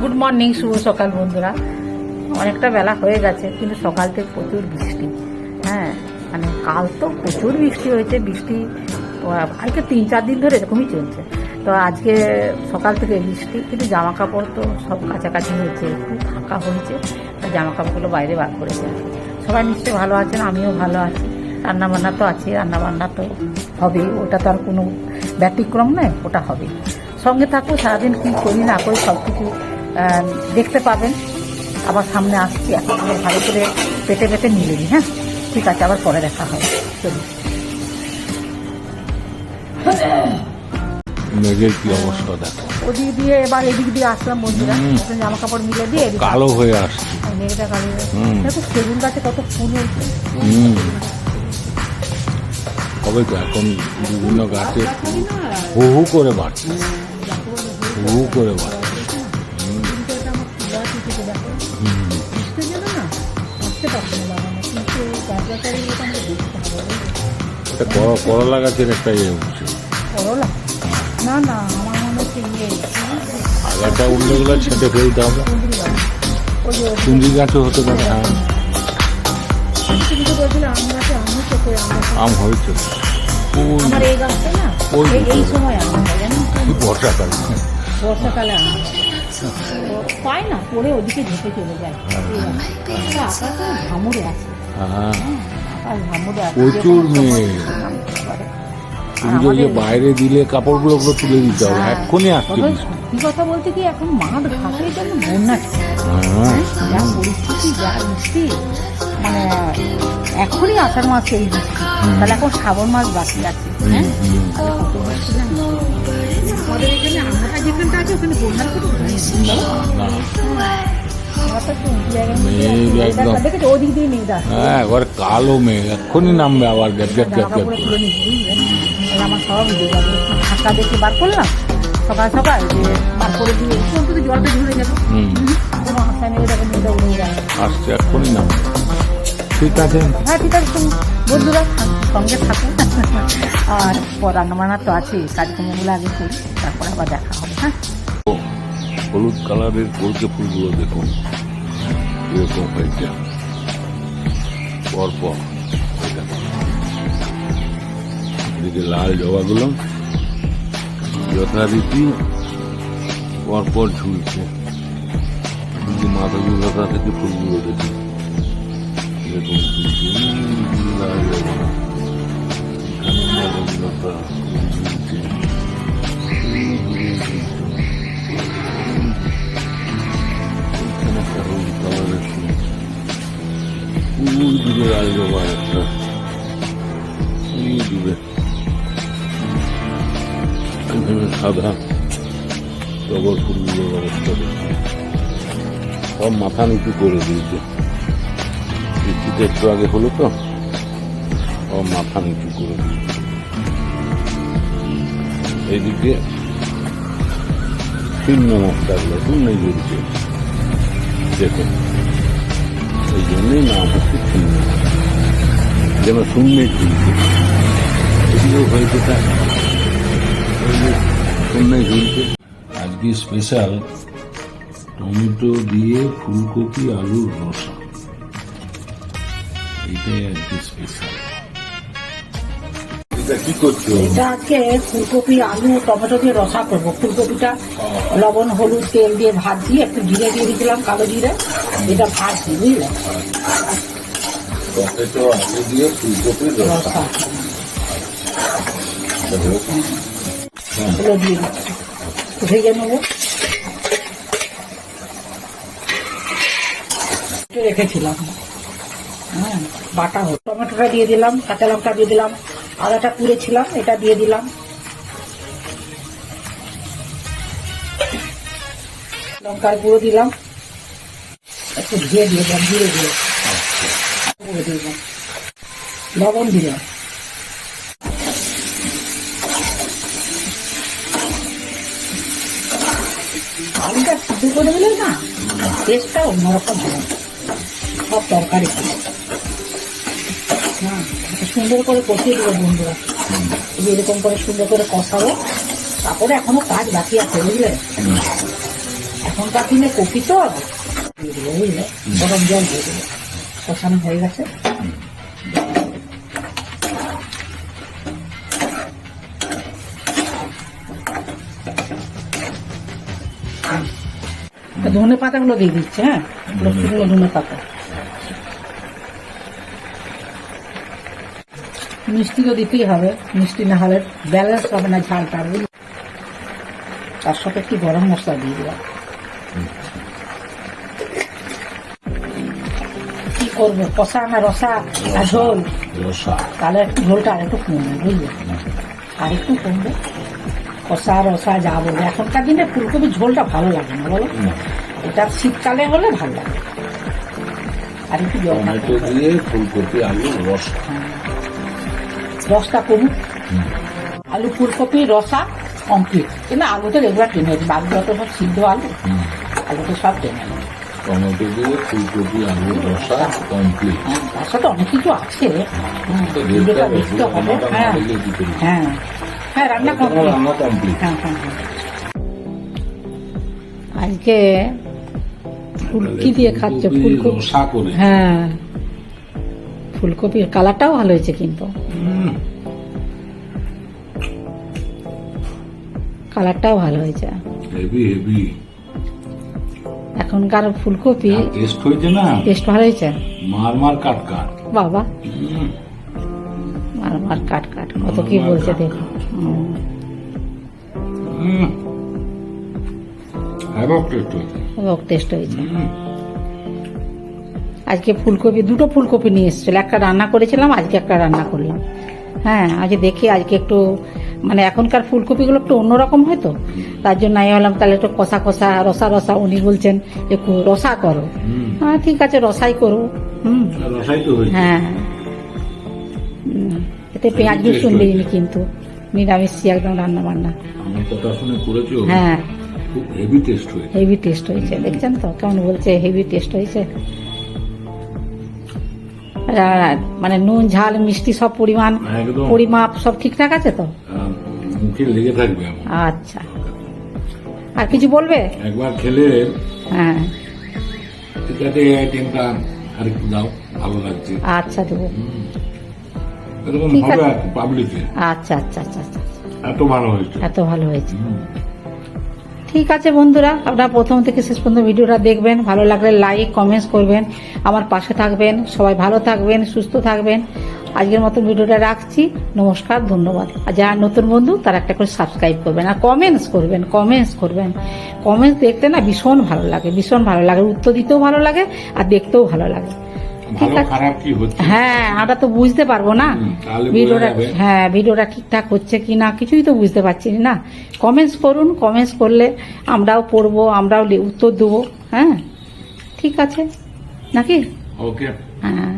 Good morning শুভ সকাল বন্ধুরা। অনেকটা বেলা হয়ে গেছে, কিন্তু সকাল থেকে প্রচুর বৃষ্টি। হ্যাঁ মানে কাল তো প্রচুর বৃষ্টি হয়েছে, বৃষ্টি আজকে তিন চার দিন ধরে এরকমই চলছে। তো আজকে সকাল থেকে বৃষ্টি, কিন্তু জামা কাপড় তো সব কাছাকাছি হয়েছে খুব ফাঁকা হয়েছে জামা কাপড়গুলো বাইরে বার করেছে। সবাই নিশ্চয়ই ভালো আছেন, আমিও ভালো আছি। রান্নাবান্না তো আছে, রান্নাবান্না তো হবেই, ওটা তো আর কোনো ব্যতিক্রম নয়, ওটা হবে সঙ্গে থাকব সারাদিন কী করি না করি সব কিছু দেখতে পাবেন। আবার সামনে আসছি এখন ভালো করে পেটে পেটে মিলে নিই হ্যাঁ? ঠিক আছে আবার পরে দেখা হবে। চলুন। মেঘের কি অবস্থা দেখো। ওদিক দিয়ে এবার এদিক দিয়ে আসলাম বন্ধুরা জামা কাপড় মিলে দিয়ে কালো হয়ে আসছে। মেঘটা কালো দেখো সেগুন গাছে কত ফুল হয়েছে। তো এখন বিভিন্ন গাছে হু হু করে বাড়ছে। হু হু করে বাড়ছে। উঠেছে দেখো। বুঝতে গেলে না বুঝতে পারছি না লাগানো কিন্তু করে এটা আমাকে দেখতে হবে এটা করলা গাছের একটা ইয়ে উঠছে করলা না না আমার মনে হচ্ছে ইয়ে। আগাটা উঠলে গুলো ছেটে ফেলতে হবে। কুঞ্জি গাছও হতে পারে হ্যাঁ। আম হচ্ছে হয়েছে। ওই হয়? বর্ষাকাল। বর্ষাকালে আম হয়। পায় না পরে ওদিকে ঢেকে চলে যায়। আকাশ আছে। প্রচুর পারে। তুমি যে বাইরে দিলে কাপড়গুলো ওগুলো তুলে দিতে হবে। এক্ষুনি আসছে তবে সত্যি কথা বলতে কি এখন মাঠ ঘাটের জন্য বন্যা যা পরিস্থিতি যা বৃষ্টি মানে এখনই আষাঢ় মাস এই বৃষ্টি। তাহলে এখন শ্রাবণ মাস বাকি আছে। হ্যাঁ? আমাদের এখানে আমরা যেখানটা আছে ওখানে বন্যার কোনো হ্যাঁ একবার কালো মেঘ এক্ষুনি নামবে আবার গ্যাপ গ্যাপ গ্যাপ আমার সব ফাঁকা দেখে বার করলাম সকাল সকাল যে বার করে দিয়ে অন্তত জলটা ঝরে যাবে আসছে এক্ষুনি নামবে। ঠিক আছে। হ্যাঁ ঠিক আছে বন্ধুরা, সঙ্গে থাকুন। আর রান্নাবান্না তো আছে কাজকর্মগুলো আগে করি, তারপরে আবার দেখা হবে হ্যাঁ? হলুদ কালারের কলকে ফুলগুলো দেখুন, এরকম হয়েছে। পরপর। এদিকে লাল জবাগুলো, যথারীতি পরপর ঝুলছে। এদিকে মাথাগুলোটা থেকে ফুলগুলো দেখুন, এরকম সব মাথা করে দিয়েছে একটু আগে হলো তো সব মাথা নিচু করে দিয়েছে এইদিকে শূন্য মশলাগুলো শূন্যই জ্বলছে দেখুন এই জন্যই নাম হচ্ছে শূন্য। যেন শূন্যে ঝুলছে এগুলো হয়েছে তা। শূন্যে ঝুলছে আজকে স্পেশাল টমেটো দিয়ে ফুলকপি, আলুর রসা। এটাই আজকে স্পেশাল এটা কি করছ? এটা আজকে ফুলকপি আলু টমেটো দিয়ে রসা করব। ফুলকপিটা লবণ হলুদ তেল দিয়ে ভাত দিয়ে একটু জিরে দিয়ে দিয়েছিলাম কালো জিরে। এটা ভাজি বুঝলে? টমেটো আলু দিয়ে ফুলকপির রসা। রসা। এগুলো দিয়ে দিচ্ছি। ভেজে নেব। রেখেছিলাম। হ্যাঁ বাটা টমেটোটা দিয়ে দিলাম কাঁচা লঙ্কা দিয়ে দিলাম। আদাটা কুড়েছিলাম এটা দিয়ে দিলাম। লঙ্কার গুঁড়ো দিলাম। একটু ঘিয়ে দিয়ে দিলাম ধীরে ধীরে গুঁড়ো দিলাম। লবণ দিলাম। আলুটা সিদ্ধ করে দিলে না? টেস্টটা অন্যরকম হবে। সব তরকারি। সুন্দর করে কষিয়ে দেবো বন্ধুরা। এরকম করে সুন্দর করে কষাবো। তারপরে এখনও কাজ বাকি আছে, বুঝলে? এখনকার দিনে কপি তো বুঝলে? গরম জল দিয়ে কষানো হয়ে গেছে। ধনে পাতাগুলো দিয়ে দিচ্ছে হ্যাঁ? ধনে পাতা মিষ্টি তো দিতেই হবে মিষ্টি না হলে ব্যালেন্স হবে না ঝালটা বুঝলি? তার সাথে একটু গরম মশলা দিয়ে দিলাম। কি করব? কষা না রসা? আর ঝোল? তাহলে একটু ঝোলটা আর একটু কমবে বুঝলে? আর একটু কমবে। কষা রসা যা বলবে। এখনকার দিনে ফুলকপির ঝোলটা ভালো লাগে না বলো? এটা শীতকালে হলে ভালো লাগে। আর একটু জল দিয়ে ফুলকপি আলু রসা। রসটা কমুক আলু ফুলকপি রসা কমপ্লিট কিন্তু আলুটা রেগুলার টেনে বাদ যত সব সিদ্ধ আলু হুম। আলুটা সব টেনে টমেটো দিয়ে ফুলকপি আলু রসা কমপ্লিট হ্যাঁ তার সাথে অনেক কিছু আছে। দেখতে হবে। হ্যাঁ। হ্যাঁ। হ্যাঁ রান্না কমপ্লিট রান্না হ্যাঁ হ্যাঁ হ্যাঁ। আজকে ফুলকি দিয়ে খাচ্ছে ফুলকপি হ্যাঁ। ফুলকপির কালারটাও ভালো হয়েছে কিন্তু। কালারটাও ভালো হয়েছে। হেভি হেভি এখনকার ফুলকপি টেস্ট হয়েছে না? টেস্ট ভালো হয়েছে? মার মার কাট কাট। বাবা। হুম। আর আমার কাট কাট। কত কি বলছে দেখো। হ্যাভক টেস্ট হয়েছে। রক টেস্ট হয়েছে। আজকে ফুলকপি দুটো ফুলকপি নিয়ে এসেছিল। একটা রান্না করেছিলাম আজকে একটা রান্না করলাম। হ্যাঁ আজকে দেখি আজকে একটু মানে এখনকার ফুলকপিগুলো একটু অন্যরকম হয় তো? তার জন্য আমি বললাম তাহলে একটু কষা কষা রসা রসা উনি বলছেন একটু রসা করো। হ্যাঁ ঠিক আছে রসাই করো। হুম। রসাই হ্যাঁ। এতে পেঁয়াজ রসুন দিইনি কিন্তু। নিরামিষ একদম রান্না বান্না হ্যাঁ। হেভি টেস্ট হয়েছে। দেখছেন তো? কেমন বলছে হেভি টেস্ট হয়েছে। মানে নুন ঝাল মিষ্টি সব পরিমাণ পরিমাপ সব ঠিকঠাক আছে তো? মুখে লেগে থাকবে আচ্ছা। আর কিছু বলবে? একবার খেলে হ্যাঁ। ঠিক আছে আইটেমটা আর একটু দাও ভালো লাগছে। আচ্ছা দেবো। এরকম ঠিক হবে আছে। পাবলিকে আচ্ছা আচ্ছা আচ্ছা আচ্ছা। এত ভালো হয়েছে। এত ভালো হয়েছে। ঠিক আছে বন্ধুরা, আপনারা প্রথম থেকে শেষ পর্যন্ত ভিডিওটা দেখবেন। ভালো লাগলে লাইক কমেন্টস করবেন। আমার পাশে থাকবেন। সবাই ভালো থাকবেন, সুস্থ থাকবেন। আজকের মতো ভিডিওটা রাখছি। নমস্কার, ধন্যবাদ। আর যারা নতুন বন্ধু, তারা একটা করে সাবস্ক্রাইব করবেন। আর কমেন্টস করবেন কমেন্টস করবেন। কমেন্টস দেখতে না ভীষণ ভালো লাগে, ভীষণ ভালো লাগে। উত্তর দিতেও ভালো লাগে, আর দেখতেও ভালো লাগে। হ্যাঁ আমরা তো বুঝতে পারব না। ভিডিওটা হ্যাঁ ভিডিওটা ঠিকঠাক হচ্ছে কি না কিছুই তো বুঝতে পারছি না। কমেন্টস করুন কমেন্টস করলে আমরাও পড়ব আমরাও উত্তর দেবো। হ্যাঁ ঠিক আছে? নাকি? ওকে হ্যাঁ।